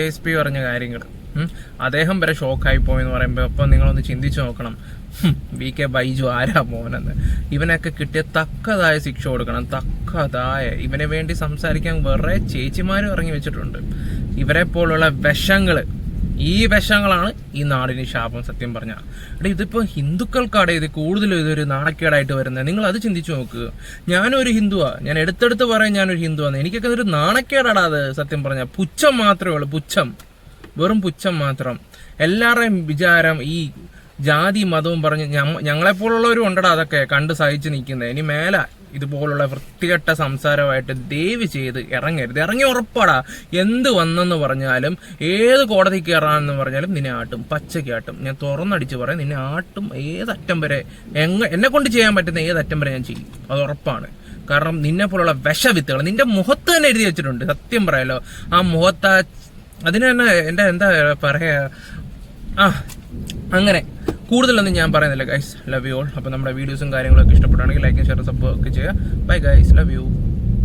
S P പറഞ്ഞ കാര്യങ്ങൾ. അദ്ദേഹം വരെ ഷോക്കായി പോയെന്ന് പറയുമ്പോൾ അപ്പം നിങ്ങളൊന്ന് ചിന്തിച്ചു നോക്കണം. വി കെ ബൈജു ആരാ മോനെന്ന്? ഇവനൊക്കെ കിട്ടിയ തക്കതായ ശിക്ഷ കൊടുക്കണം. തക്കതായ. ഇവനെ വേണ്ടി സംസാരിക്കാൻ വേറെ ചേച്ചിമാരും ഇറങ്ങി വെച്ചിട്ടുണ്ട്. ഇവരെ പോലുള്ള വിഷങ്ങൾ ഈ വിഷങ്ങളാണ് ഈ നാടിന് ശാപം സത്യം പറഞ്ഞ. എടാ ഇതിപ്പോ ഹിന്ദുക്കൾക്കാടെ ഇത് കൂടുതലും ഇതൊരു നാണക്കേടായിട്ട് വരുന്നത്. നിങ്ങൾ അത് ചിന്തിച്ചു നോക്ക്. ഞാനൊരു ഹിന്ദുവാ. ഞാൻ എടുത്തെടുത്ത് പറയാൻ ഞാനൊരു ഹിന്ദുവാന്ന്. എനിക്കൊക്കെ ഒരു നാണക്കേടാടാ അത് സത്യം പറഞ്ഞ. പുച്ഛം മാത്രമേ ഉള്ളൂ. പുച്ഛം. വെറും പുച്ഛം മാത്രം. എല്ലാവരുടെയും വിചാരം ഈ ജാതി മതവും പറഞ്ഞ് ഞങ്ങളെപ്പോലുള്ളവരും ഉണ്ടടാ അതൊക്കെ കണ്ട് സഹിച്ച് നിൽക്കുന്നത് ഇനി മേല. ഇതുപോലുള്ള വൃത്തികെട്ട സംസാരമായിട്ട് ദയവ് ചെയ്ത് ഇറങ്ങരുത്. ഇറങ്ങി ഉറപ്പാടാ. എന്ത് വന്നെന്ന് പറഞ്ഞാലും ഏത് കോടതി കയറാണെന്ന് പറഞ്ഞാലും നിന്നെ ആട്ടും. പച്ചയ്ക്ക് ആട്ടും ഞാൻ തുറന്നടിച്ച് പറയാം നിന്നെ ആട്ടും ഏതറ്റം വരെ. എങ്ങ എന്നെ കൊണ്ട് ചെയ്യാൻ പറ്റുന്ന ഏതറ്റം വരെ ഞാൻ ചെയ്യും. അത് ഉറപ്പാണ്. കാരണം നിന്നെ പോലുള്ള വിഷവിത്തുകൾ നിന്റെ മുഖത്ത് തന്നെ എഴുതി വെച്ചിട്ടുണ്ട്. സത്യം പറയാലോ. ആ മുഖത്ത് അതിന് തന്നെ എന്താ പറയാ ആ അങ്ങനെ. കൂടുതലൊന്നും ഞാൻ പറയുന്നില്ല ഗൈസ് ലവ് യു ഓൾ അപ്പോൾ നമ്മുടെ വീഡിയോസും കാര്യങ്ങളൊക്കെ ഇഷ്ടപ്പെടുകയാണെങ്കിൽ ലൈക്കും ഷെയർ സപ്പോർട്ട് ഒക്കെ ചെയ്യുക. Bye guys love you